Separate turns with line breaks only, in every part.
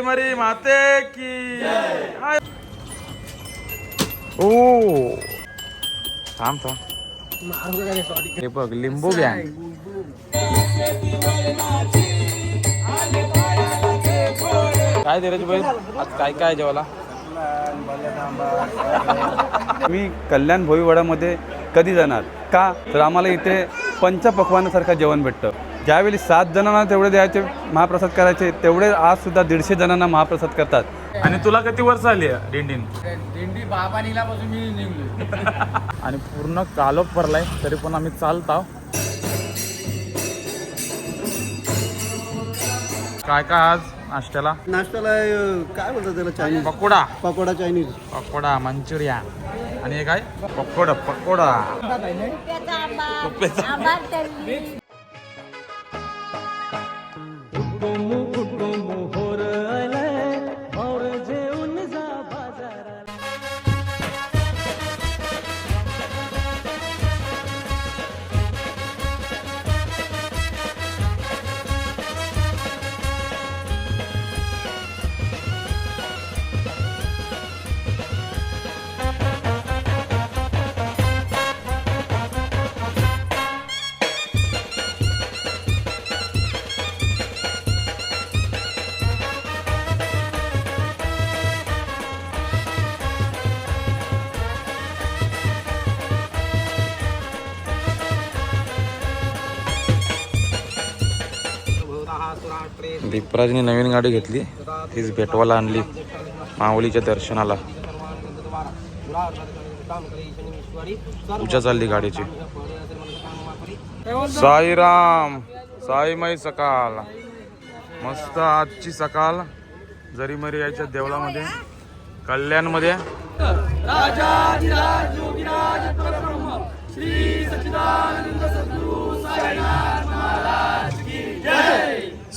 मरी माते की. ओ। थांब थांब. हे बघ लिंबू गँग काय धीरज भाई? आज काय काय जेवायला?
मी कल्याण भोईवाडामध्ये कधी जाणार? का? तर आम्हाला इथे पंचपक्वानासारखं जेवण भेटतं. ज्यावेळी सात जणांना तेवढे द्यायचे महाप्रसाद करायचे तेवढे आज सुद्धा दीडशे जणांना महाप्रसाद करतात
आणि तुला किती वर्ष आली दिंडीन
दिंडी बाबा निघाल्यापासून मी निघलोय
आणि पूर्ण कालोख भरलाय तरी पण आम्ही चालताव काय काय आज नाश्त्याला
नाश्त्याला अं, काय बोलतात त्याला चायनीज
पकोडा
पकोडा चायनीज
पकोडा मंचुरिया आणि हे काय पकोडा पकोडा
रुपयाचा आंबा तळली
स्वराजने नवीन गाडी घेतली. तीच भेटवाला आणली. माऊलीच्या दर्शनाला. पूजा चालली गाडीची. साईराम साईमाई सकाळ. मस्त आजची सकाळ. जरी मरी यायच्या देवळामध्ये कल्याणमध्ये.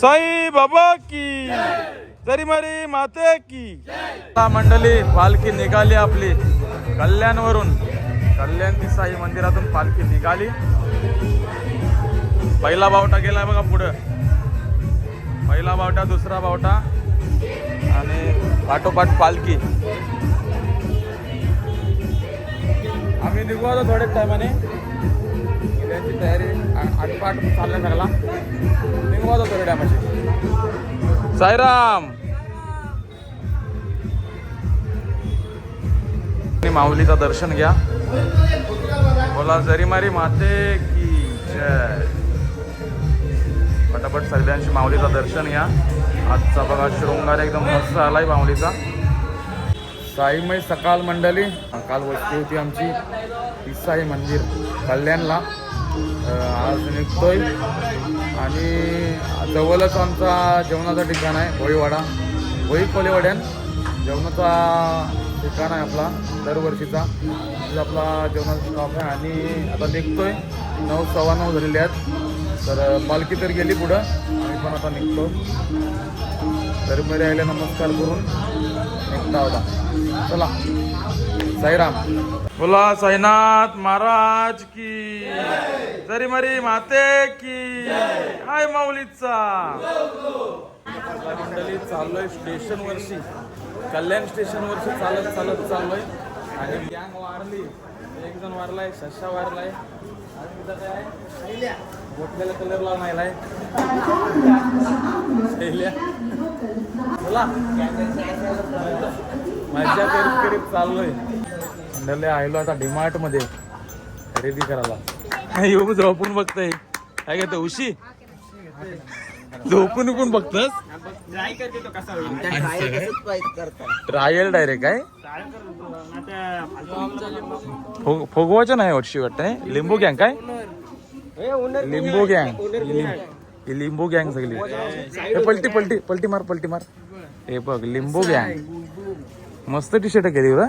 साई बाबा की। जरी मरी माते की। मंडळी पालखी निघाली आपली कल्याणवरून. कल्याण ती साई मंदिरातून पालखी निघाली. पहिला बावटा गेला बघा पुढं. पहिला बावटा दुसरा बावटा आणि पाठोपाठ पालखी. आम्ही निघू आता थोड्याच टायमाने. त्यांची तयारी आटपाट चालल्या सगळा निघवत होतो थोड्या साईराम! आणि माऊलीचं दर्शन घ्या. बोला जरी मारी माते की जय. पटापट सगळ्यांशी माऊलीचं दर्शन घ्या. आजचा बघा शृंगार एकदम मस्त आलाय माऊलीचा. साईमय सकाळ मंडळी काल वस्ती होती आमची. ती साई मंदिर कल्याणला. आज निघतोय. आणि जवळच आमचा जेवणाचा ठिकाण आहे भोईवाडा भोई कोलेवाड्यान जेवणाचा ठिकाण आहे आपला दरवर्षीचा. आपला जेवणाचा स्टॉप आहे आणि आता निघतोय. नऊ सव्वा नऊ झालेले आहेत. तर पालखी तर गेली पुढं. आम्ही पण आता निघतो. तर मध्ये राहिले नमस्कार करून. निघता होता चला. साईराम. बोला साईनाथ महाराज की. जरी मरी माते की. हाय माऊलीचा. मंडळी चाललोय स्टेशन वरशी. कल्याण स्टेशन वरशी चालत चालत चाललोय. आणि गँग वारली. एक जण वारलाय सशा वारलाय. आणि तिथं काय आहे? मोठ्याला कलर लावून आलाय. शैल्या. मजा करीत करीत चाललोय. मंडळी आलो आता डिमार्टमध्ये. खरेदी करायला. येऊ झोपून बघताय. काय घेतो उशी? झोपून पण बघतस? ट्रायल डायरेक्ट काय फुग- फुगवायचं नाही वर्षी वाटत लिंबू गँग काय? लिंबू गँग ही लिंबू गँग सगळी. हे पलटी पलटी पलटी मार पलटी मार. हे बघ लिंबू गँग. मस्त टी शर्ट केली बा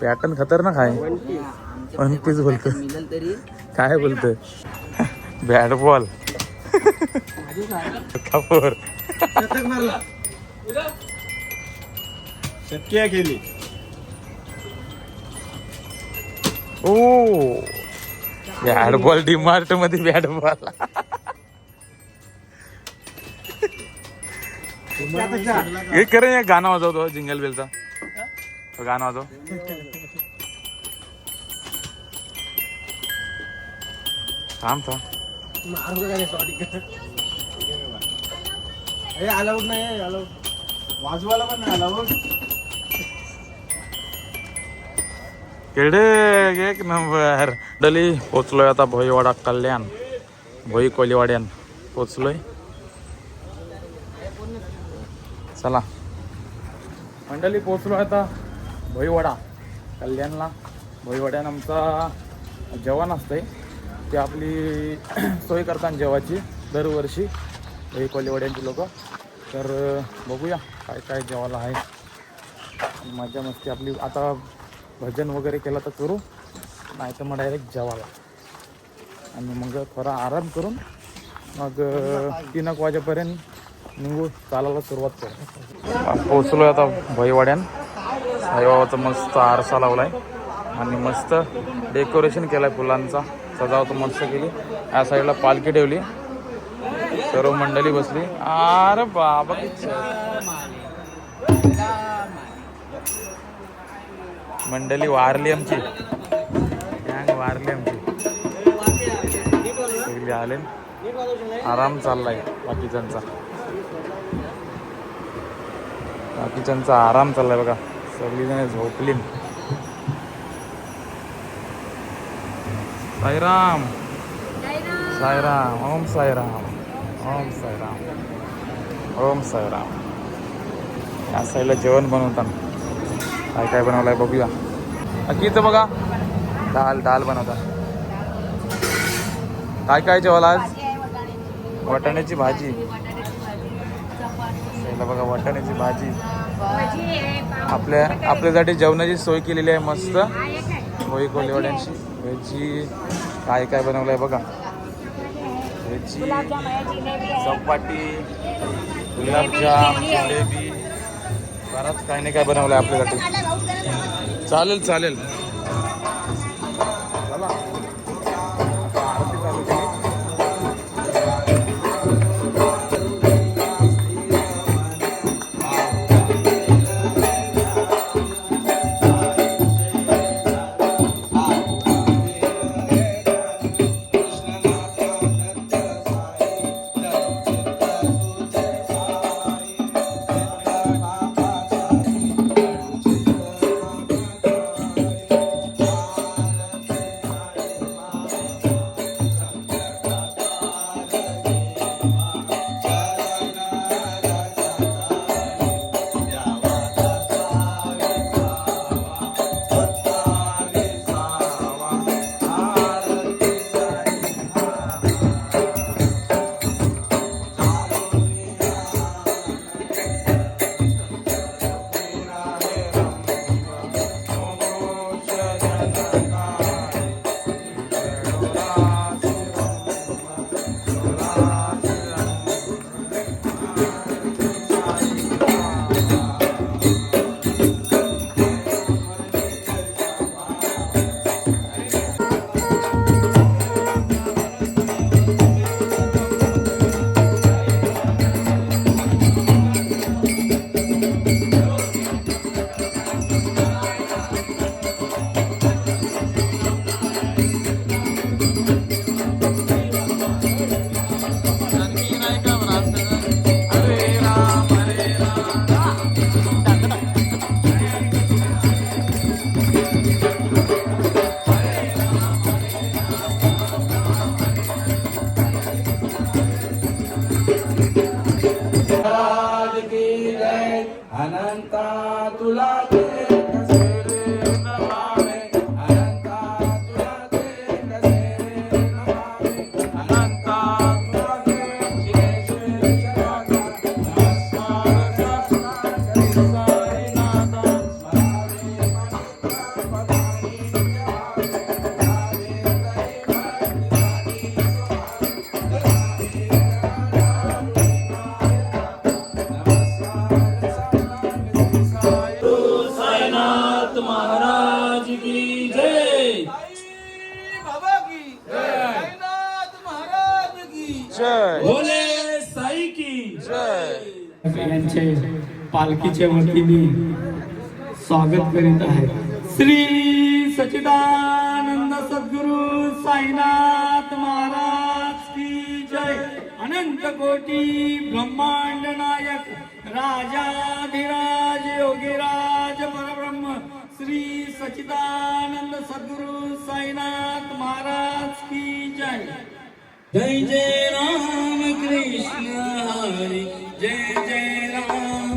पॅटर्न खतरनाक आहे. वन पीस बोलतो काय बोलतोय? Bat ball. कापूर
शक्य केली.
ओ. बॅट बॉल डीमार्टमध्ये बॅट बॉल हे करे एक गाणं वाजवतो जिंगल बेलचा तो गाणं वाजव। थांब थांब।
हे अलाउड नाही अलाउड वाजवायला पण नाही अलाउड
केडे एक नंबर. डली पोचलोय आता भोईवाडा कल्याण. भोई कोलीवाड्यान. पोचलोय. चला. मंडळी पोचलो आता भोईवडा कल्याणला. भोईवड्यानं आमचा जेवण असतंय. ते आपली सोय करतात जेवाची दरवर्षी भोई कोलीवड्यांची लोक. तर बघूया काय काय जेवायला आहे. मजा मस्ती आपली. आता भजन वगैरे केलं तर करू. नाही तर मग डायरेक्ट जेवायला. आणि मग थोडा आराम करून मग तीन एक वाजेपर्यंत निघू चालायला सुरुवात करू. पोचलो आता भईवाड्यान. साईबाबाचा मस्त आरसा लावलाय. आणि मस्त डेकोरेशन केलाय फुलांचा. सजावट मस्त केली. या साईडला पालखी ठेवली. सर्व मंडळी बसली. अरे बाबा मंडळी वारली आमची. गँग वारली आमची. आले. आराम चाललाय बाकीच्यांचा. बाकीच्यांचा आराम चाललाय बघा. सगळी जण झोपली. साईराम. साईराम. ओम साईराम. ओम साईराम. ओम साईराम. या साईडला जेवण बनवतात काय काय बनवलंय बघूया. इथं बघा. दाल दाल बनवतात काय काय जेवायला आज? वाटाण्याची भाजी. साईडला बघा वाटाण्याची भाजी. आपल्या आपल्यासाठी जेवणाची सोय केलेली आहे मस्त. होई कोलेवाड्यांची व्हेजची काय काय बनवलं आहे बघा. व्हेजची चपाटी. गुलाबजाम जिलेबी. बराच काही नाही काय बनवलं आहे आपल्यासाठी चालेल चालेल.
पालखीच्या वतीने स्वागत करीत आहे. श्री सचिदानंद सद्गुरु साईनाथ महाराज की जय. अनंत कोटी ब्रह्मांड नायक राजाधिराज योगीराज परब्रह्म श्री सचिदानंद सद्गुरु साईनाथ महाराज की जय. जय जय राम कृष्ण हरी जय जय राम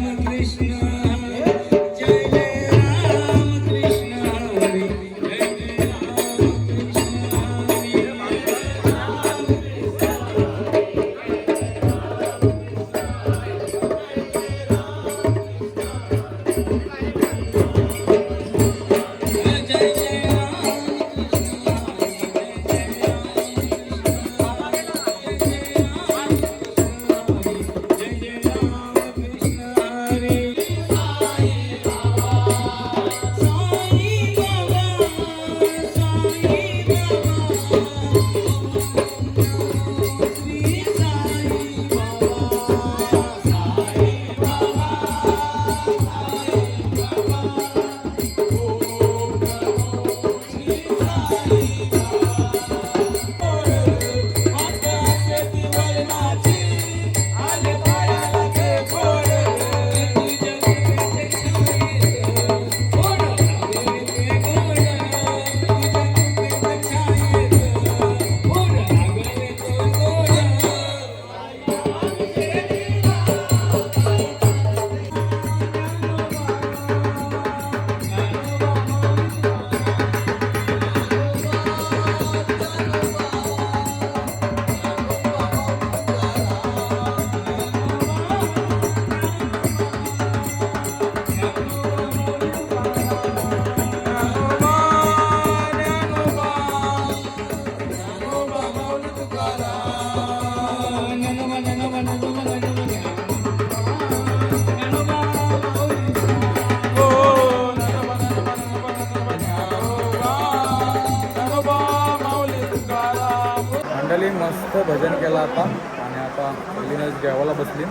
जेवायला बसली.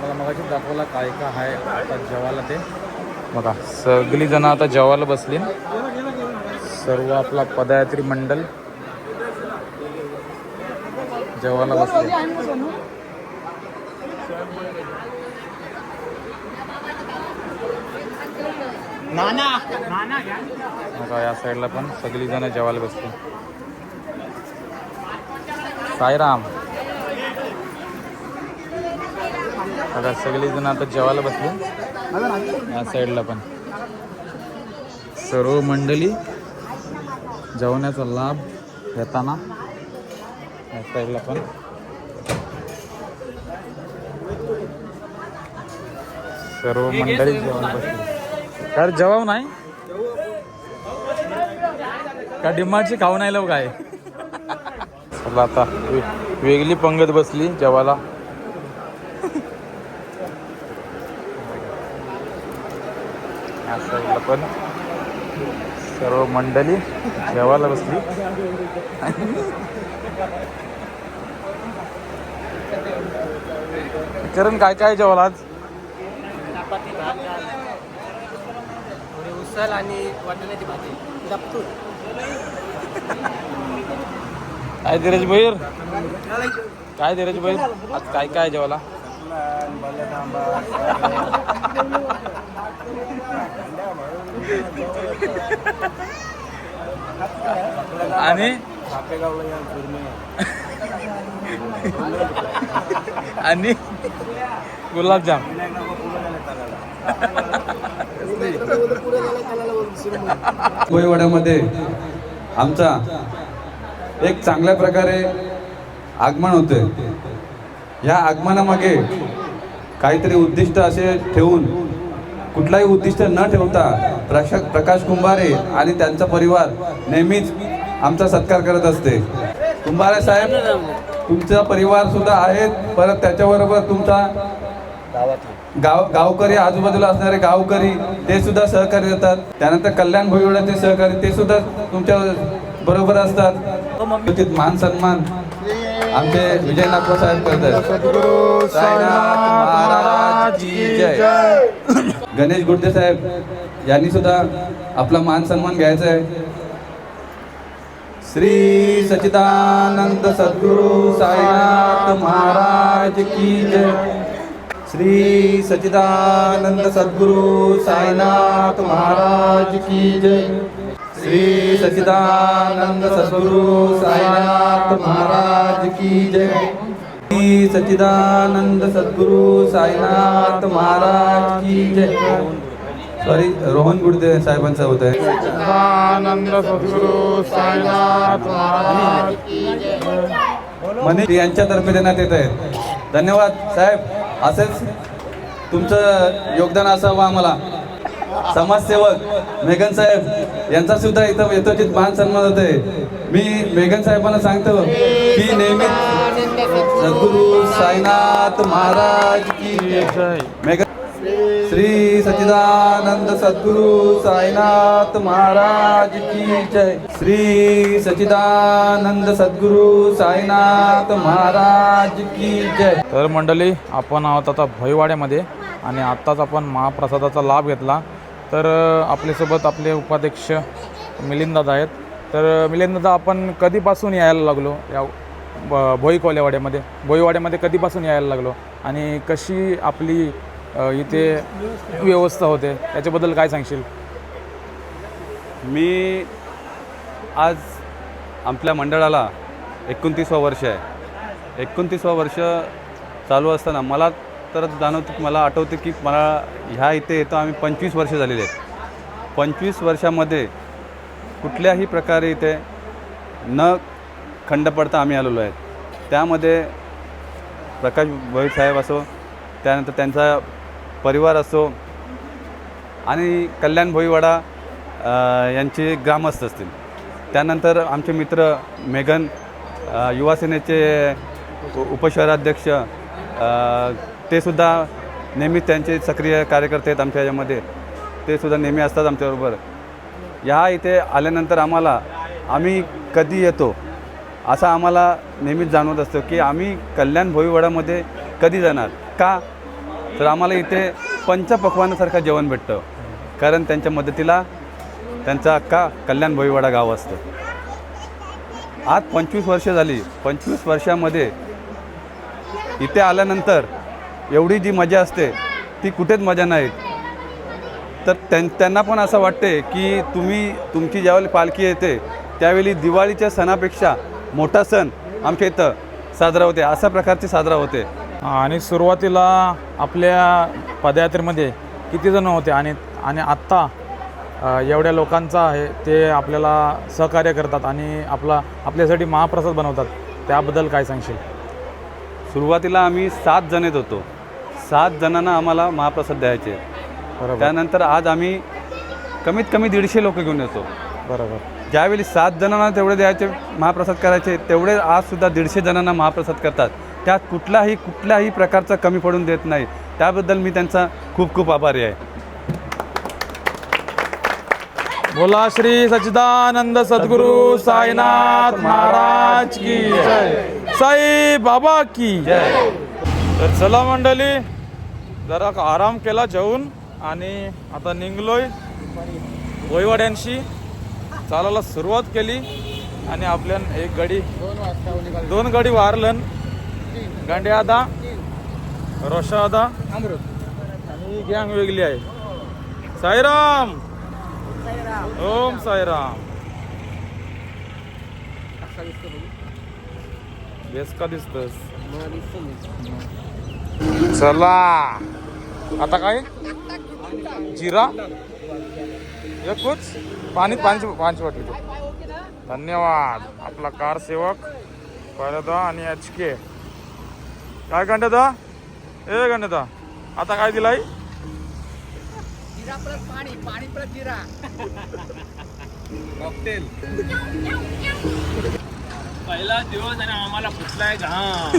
मला मगाशी दाखवला काय काय आहे आता जेवायला ते. बघा सगळी जण आता जेवायला बसली. सर्व आपला पदयात्री मंडळ जेवायला बसले. बघा या साईडला पण सगळी जण जेवायला बसली. साईराम. बघा सगळेजण आता जेवायला बसले. या साईडला पण. सर्व मंडळी जेवण्याचा लाभ घेताना या साईडला पण. सर्व मंडळी जेवण बसली. काय जेवाव नाही? का डिमाची खाऊन आलो काय? चला आता वेगळी पंगत बसली जेवायला या साईडला पण सर्व मंडळी जेवायला बसली. चरण काय काय जेवायला आज?
उसल आणि वाटण्याची भाजी. दप्तूर
काय धीरज भैर काय धीरज भैर आज काय काय जेवायला? आणि? आणि? गुलाबजाम.
कोयवाड्यामध्ये आमचा एक चांगल्या प्रकारे आगमन होते या आगमनामागे काहीतरी उद्दिष्ट असे ठेवून कुठलाही उद्दिष्ट न ठेवता प्रकाश प्रकाश कुंभारे आणि त्यांचा परिवार नेहमीच आमचा सत्कार करत असते. कुंभारे साहेब तुमचा परिवार सुद्धा आहेत. परत त्याच्याबरोबर तुमचा गाव गावकरी आजूबाजूला असणारे गावकरी ते सुद्धा सहकार्य देतात. त्यानंतर कल्याण भोईवड्याचे सहकारी ते सुद्धा तुमच्या बरोबर असतात. मान सन्मान आमचे विजय नागपूर साहेब करतात. गणेश गुडदे साहेब यांनी सुद्धा आपला मान सन्मान घ्यायचा आहे. श्री सचिदानंद सद्गुरु साईनाथ महाराज की जय. श्री सचिदानंद सद्गुरु साईनाथ महाराज की जय. श्री सचिदानंद सद्गुरु साईनाथ महाराज की जय. श्री सच्चिदानंद सद्गुरु साईनाथ महाराज की जय. सॉरी रोहन गुडदे साहेबांचं होत आहे
आनंद सद्गुरु साईनाथ महाराज
मनीष यांच्यातर्फे देण्यात येत आहेत. धन्यवाद साहेब. असेच तुमचं योगदान असावं आम्हाला. समाजसेवक मेघन साहेब यांचा सुद्धा इथं यथोचित मान सन्मान होत आहे मी मेघन साहेबांना सांगतो की नेहमी सद्गुरू साईनाथ महाराज की मेघन श्री सचिदानंद सद्गुरु साईनाथ महाराज की जय. श्री सचिदानंद सद्गुरु साईनाथ महाराज की जय.
तर मंडळी आपण आहोत आता भोईवाड्यामध्ये आणि आत्ताच आपण महाप्रसादाचा लाभ घेतला. तर आपल्यासोबत आपले उपाध्यक्ष मिलिंददादा आहेत. तर मिलिंददादा आपण कधीपासून यायला लागलो या ब- भोई भोईवाड्यामध्ये कधीपासून यायला लागलो? आणि कशी आपली इथे व्यवस्था होते? त्याच्याबद्दल काय सांगशील?
मी आज आपल्या मंडळाला एकोणतीसवं वर्ष आहे. एकोणतीसवं वर्ष चालू असताना मला तर जाणवतं की मला आठवतं की मला ह्या इथे येतो आम्ही पंचवीस वर्ष झालेले आहेत. पंचवीस वर्षामध्ये कुठल्याही प्रकारे इथे न खंड पडता आम्ही आलेलो आहेत त्यामध्ये प्रकाश भोईर साहेब असो त्यानंतर त्यांचा परिवार असो आणि कल्याण भोईवाडा यांचे ग्रामस्थ असतील. त्यानंतर आमचे मित्र मेघन युवासेनेचे उपशहराध्यक्ष ते सुद्धा नेहमीच त्यांचे सक्रिय कार्यकर्ते आहेत आमच्या याच्यामध्ये. ते सुद्धा नेहमी असतात आमच्याबरोबर. ह्या इथे आल्यानंतर आम्हाला आम्ही कधी येतो असा आम्हाला नेहमीच जाणवत असतो की आम्ही कल्याण भोईवाडामध्ये कधी जाणार? का? तर आम्हाला इथे पंचपक्वानासारखं जेवण भेटतं. कारण त्यांच्या मदतीला त्यांचा अक्का कल्याण भोईवाडा गाव असतं. आज पंचवीस वर्ष झाली. पंचवीस वर्षामध्ये इथे आल्यानंतर एवढी जी मजा असते ती कुठेच मजा नाही. तर त्यां त्यांना पण असं वाटते की तुम्ही तुमची ज्यावेळी पालखी येते त्यावेळी दिवाळीच्या सणापेक्षा मोठा सण आमच्या इथं साजरा होते अशा प्रकारचे साजरा होते.
आणि सुरुवातीला आपल्या पदयात्रेमध्ये किती जण होते आणि आणि आत्ता एवढ्या लोकांचा आहे ते आपल्याला सहकार्य करतात आणि आपला आपल्यासाठी महाप्रसाद बनवतात. त्याबद्दल काय सांगशील?
सुरुवातीला आम्ही सात जण येत होतो. सात जणांना आम्हाला महाप्रसाद द्यायचे. त्यानंतर आज आम्ही कमीत कमी दीडशे लोक घेऊन येतो.
बरोबर.
ज्यावेळी सात जणांना तेवढे द्यायचे महाप्रसाद करायचे तेवढे आजसुद्धा दीडशे जणांना महाप्रसाद करतात. त्यात कुठलाही कुठल्याही प्रकारचा कमी पडून देत नाही. त्याबद्दल मी त्यांचा खूप खूप आभारी आहे.
बोला श्री सच्चिदानंद सद्गुरु साईनाथ महाराज की साई बाबा की तर चला मंडळी जरा आराम केला जेवून आणि आता निघलोय भोईवाड्यांशी चालायला सुरुवात केली आणि आपल्या एक गडी दोन गडी वारलन गांड्यादा रोषादा आणि गँग वेगळी आहे. साईराम! ओम साईराम. बेस का दिसतस? चला. आता काय? जिरा? एकूच? पाणी पाणी पाणी वाटली धन्यवाद. आपला कार सेवक दा आणि एच के. काय दा ए दा आता काय दिलाय?
जिरा प्लस पाणी पाणी प्लस जिरा.
पहिला दिवस आणि आम्हाला फुटलाय घाम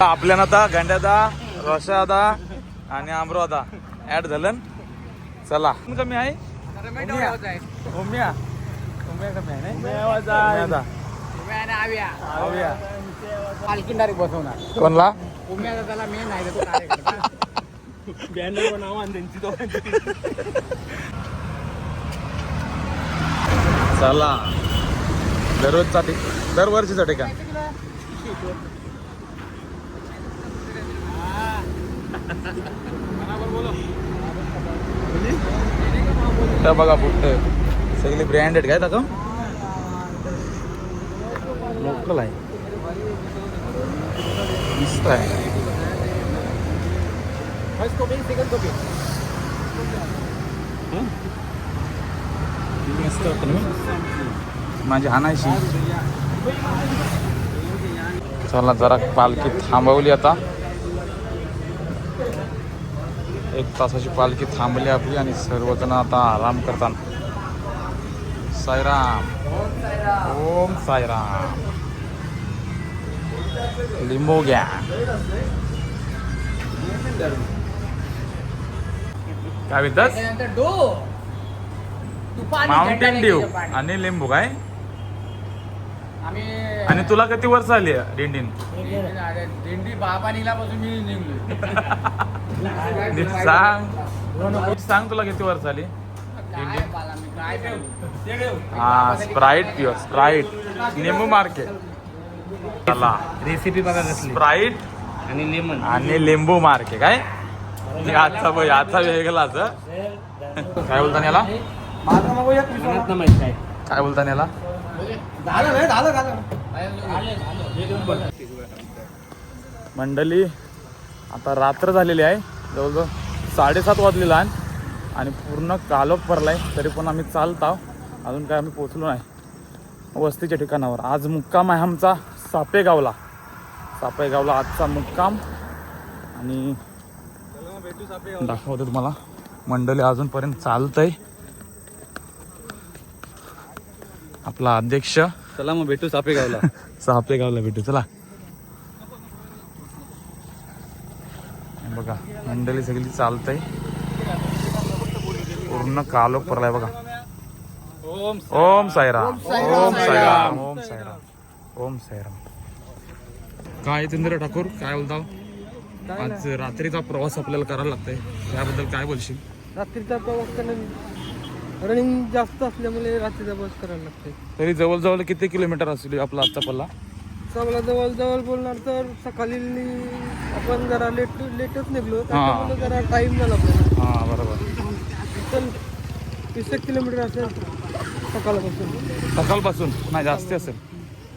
आपल्याला आता गांड्यादा रोशादा आणि आमरोदा ऍड झालं. चला. कमी आहे? ओम्या ओम्या कमी आहे नाही? ओम्याचा. ओम्या.
पालखी डायरेक्ट बसवणार.
कोणला?
त्याला मेन आहे तो कार्यकर्ता.
बॅनर नाव आणि त्यांची
चला. दररोजचा ठिक दरवर्षीचा ठिकाण. बघा बुट्ट सगळी ब्रँडेड काय दाखव लोकल आहे. मस्त आहे. मस्त माझी हाणायची चला जरा पालखी थांबवली आता. एक तासाची पालखी थांबली आपली आणि सर्वजण आता आराम करतात. साईराम. ओम साईराम. लिंबू घ्या काय म्हणतात माउंटेन ड्यू. आणि लिंबू काय? आणि तुला किती वर्ष आली दिंडीन?
दिंडी बाबानीला पासून मी निघलो
सांग. सांग तुला किती वर्ष आली? हा स्प्राईट पिओ स्प्राईट लिंबू मार्केट चला.
रेसिपी बघा कसली.
स्प्राईट
आणि लेमन
आणि लिंबू मार्के काय? आजचा बघ आजचा वेगळाच काय बोलता याला
म्हणत ना माहीत काय.
काय बोलता याला मंडळी आता रात्र झालेली आहे. जवळजवळ साडेसात वाजलेला आहे. आणि पूर्ण कालोख भरलाय तरी पण आम्ही चालत आहोत. अजून काय आम्ही पोचलो नाही. वस्तीच्या ठिकाणावर. आज मुक्काम आहे आमचा. सापेगावला. सापेगावला आजचा मुक्काम. आणि दाखवतो तुम्हाला. मंडळी अजूनपर्यंत चालतंय. आपला अध्यक्ष.
चला मग भेटू सापेगावला.
सापेगावला भेटू. चला. बघा मंडळी सगळी चालतंय. पूर्ण कालोख पडलाय बघा. ओम साईराम. ओम साईराम. ओम साईराम. ओम साईराम. काय चंद्र ठाकूर? काय बोलताव आज रात्रीचा प्रवास आपल्याला करायला लागतंय. त्याबद्दल काय बोलशील?
रात्रीचा प्रवास करणं रनिंग जास्त असल्यामुळे रात्रीचा प्रवास करायला लागते
तरी जवळजवळ किती किलोमीटर असेल आपला आजचा पल्ला?
चांगला जवळ जवळ बोलणार तर सकाळी आपण जरा लेट लेटच निघलो. जरा टाइम झाला
हां बरोबर.
वीस एक किलोमीटर असेल सकाळपासून.
सकाळपासून? नाही जास्ती असेल.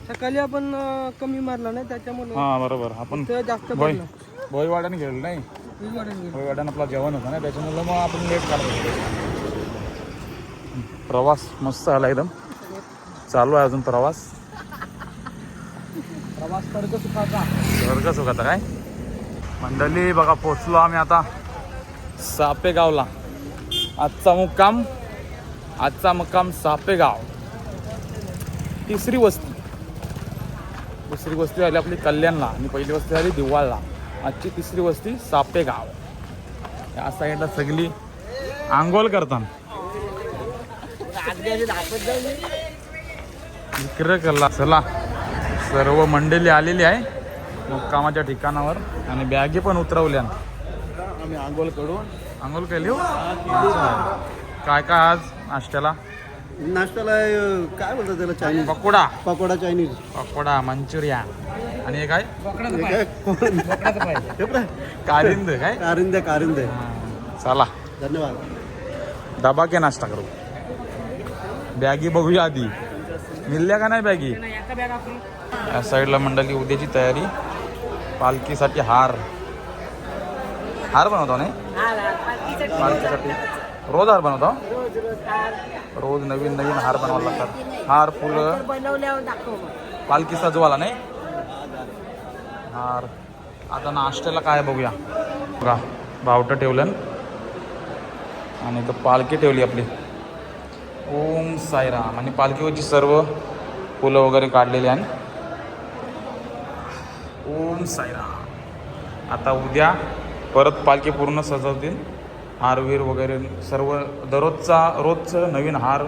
सकाळी आपण अं, कमी मारला नाही त्याच्यामुळे
हां बरोबर. आपण
ते जास्त पडलं
बोयवाड्याने गेलो नाही.
वीस वाढून गेलं.
बोयवाड्यानं आपला जेवण होतं ना त्याच्यामुळे मग आपण लेट काढतो प्रवास मस्त आला एकदम. चालू आहे अजून प्रवास.
प्रवास करतो सुखाचा.
स्वर्ग सुखाचा काय? मंडळी बघा पोचलो आम्ही आता सापेगावला. आजचा मुक्काम आजचा मुक्काम सापेगाव. तिसरी वस्ती. दुसरी वस्ती झाली आपली कल्याणला आणि पहिली वस्ती झाली दिवाळला. आजची तिसरी वस्ती सापेगाव या साईडला सगळी आंघोळ करतात विक्र कल्ला चला. सर्व मंडळी आलेली आहे मुक्कामाच्या ठिकाणावर आणि बॅगे पण उतरवल्या.
आम्ही आंघोळ करून.
आंघोळ केली हो? काय काय आज नाश्त्याला?
नाश्त्याला अं, काय बोलतात त्याला Chinese
pakoda.
Pakoda Chinese
pakoda Manchurian. आणि हे काय?
हे काय? हे.
कारिंद काय?
कारिंदे कारिंदे.
हा. चला.
धन्यवाद.
डबा के नाश्ता करू. बॅगी बघूया आधी. मिळल्या का नाही बॅगी? या साईडला मंडळी उद्याची तयारी. पालखीसाठी हार. हार बनवतो नाही पालखीसाठी. रोज हार बनवतो? रोज नवीन नवीन हार बनवायला लागतात. हार फुलं. पालखी सजवाला नाही? हार. आता नाश्त्याला काय बघूया. बघा बावटं ठेवलं. आणि इथं पालखी ठेवली आपली. ओम साईराम. आणि पालखीवरची सर्व फुलं वगैरे काढलेली आहे ओम साईराम. आता उद्या परत पालखी पूर्ण सजवतील. हारवीर वगैरे सर्व दररोजचा रोजचं नवीन हार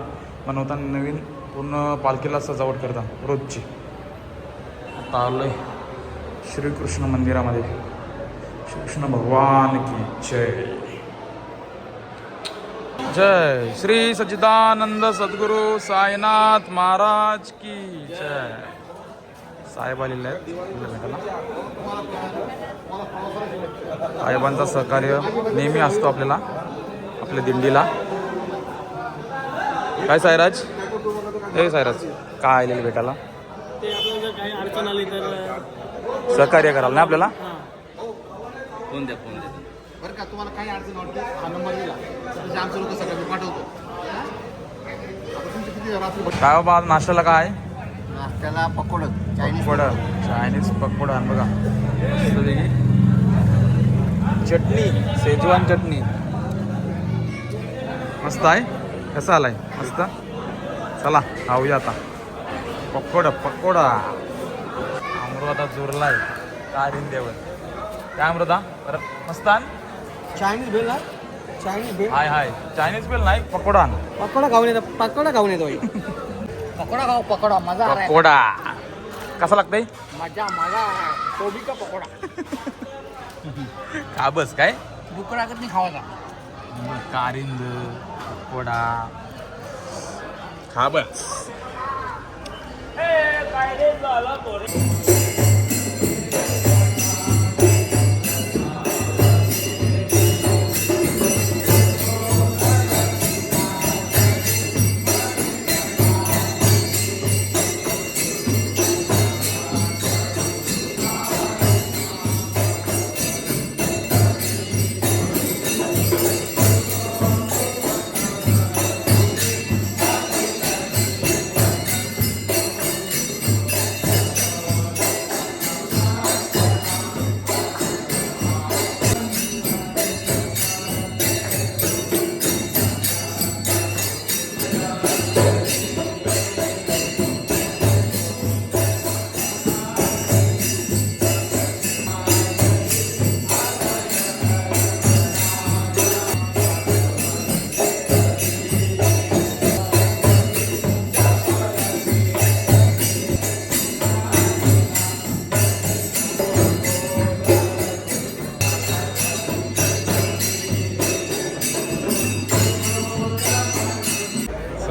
बनवताना नवीन पूर्ण पालखीला सजावट करतात रोजची. आता आलोय श्रीकृष्ण मंदिरामध्ये. श्रीकृष्ण भगवान की जय. जय श्री सच्चिदानंद सद्गुरु साईनाथ महाराज की जय. साहेब आलेले आहेत. भेटायला. साहेबांचा सहकार्य नेहमी असतो आपल्याला आपल्या दिंडीला. काय सायराज? हे सायराज काय आलेले भेटायला?
ते आपल्याला जर काही अडचण आली तर
सहकार्य कराल ना आपल्याला?
बरं का तुम्हाला काही अडचण वाटते? हा नंबर दिला. आमचे लोक सगळं पाठवतो.
काय बाबा आज नाश्त्याला काय?
नाश्त्याला पकोड चायनीज
पकोडा चायनीज पकोडा आणि बघा. मस्तपैकी चटणी सेजवान चटणी. मस्त आहे? कसा आलाय? मस्त? चला खाऊया आता. पकोडा पकोडा. अमृता जुरलाय. काय देवर काय अमृता? परत मस्त आण.
चायनीज भेल ना चायनीज भेल
हाय हाय. चायनीज बेल नाही पकोडा आण.
पकोडा खाऊन येतो पकोडा खाऊन येतो.
पकोडा खाओ पकोडा. मजा आ रहा है
पकोडा. कसा लागतंय?
मजा मजा आ रहा है गोभी का पकोडा?
का बस काय?
डुकरा नहीं खावायचा
कारिंद पकोडा. खा बस.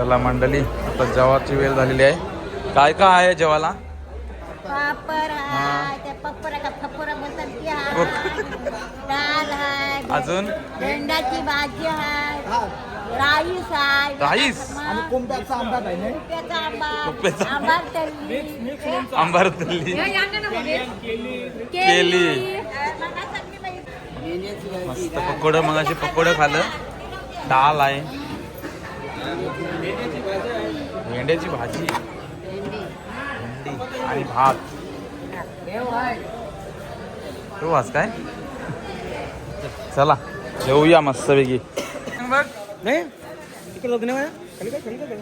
चला मंडळी आता जेवाची वेळ झालेली आहे. काय काय आहे जेवाला अजून?
भेंडाची भाजी राईस हाय
राईस?
आणि
आंबा
आंबार तल्ली. केली. मस्त पकोडं मग असे पकोडं खाल्लं. डाळ आहे. भेंड्याची भाजी. भेंडी आणि भात. तू वाच काय? चला जेऊया मस्तपैकी. बघ.
नाही? लग्न आहे. खाली काय खाली काय खाली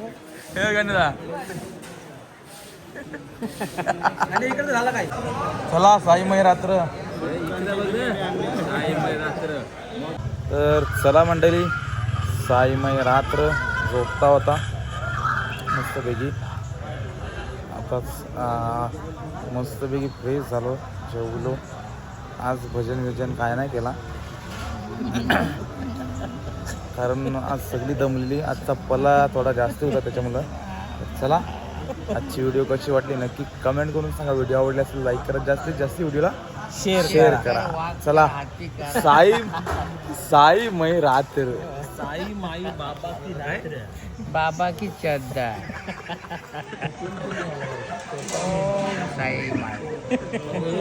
काय?
गणिता
आणि इकडे झाला काय?
चला साईमय रात्र. तर चला मंडळी साईमय रात्र. झोपता होता. मस्तपैकी. आताच मस्तपैकी फ्रेश झालो जेवलो. आज भजन विजन काय नाही केला. कारण आज सगळी दमलेली. आजचा पला थोडा जास्त होता त्याच्यामुळं. चला आजची व्हिडिओ कशी वाटली नक्की कमेंट करून सांगा. व्हिडिओ आवडली असेल लाईक करा. जास्तीत जास्त व्हिडिओला शेअर शेअर करा. चला. साई साई मै रात्र.
साई माई बाबा की रात्र
बाबा की चड्डा साई माई।